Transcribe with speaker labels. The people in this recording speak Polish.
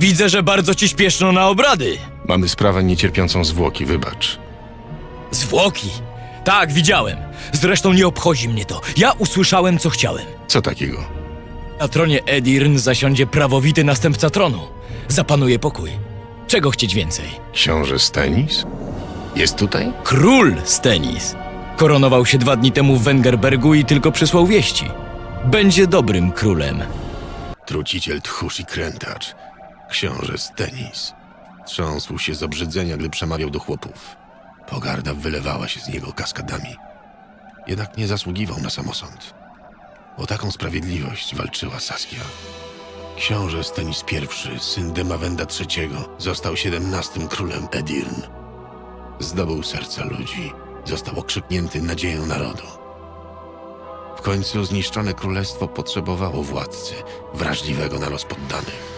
Speaker 1: Widzę, że bardzo ci śpieszno na obrady.
Speaker 2: Mamy sprawę niecierpiącą zwłoki, wybacz.
Speaker 1: Zwłoki. Tak, widziałem. Zresztą nie obchodzi mnie to. Ja usłyszałem, co chciałem.
Speaker 2: Co takiego?
Speaker 1: Na tronie Edirn zasiądzie prawowity następca tronu. Zapanuje pokój. Czego chcieć więcej?
Speaker 2: Książę Stenis? Jest tutaj?
Speaker 1: Król Stenis. Koronował się dwa dni temu w Wengerbergu i tylko przysłał wieści. Będzie dobrym królem.
Speaker 2: Truciciel tchórz i krętacz. Książę Stenis. Trząsł się z obrzydzenia, gdy przemawiał do chłopów. Pogarda wylewała się z niego kaskadami. Jednak nie zasługiwał na samosąd. O taką sprawiedliwość walczyła Saskia. Książę Stenis I, syn Demawenda III, został siedemnastym królem Edirn. Zdobył serca ludzi, został okrzyknięty nadzieją narodu. W końcu zniszczone królestwo potrzebowało władcy, wrażliwego na los poddanych.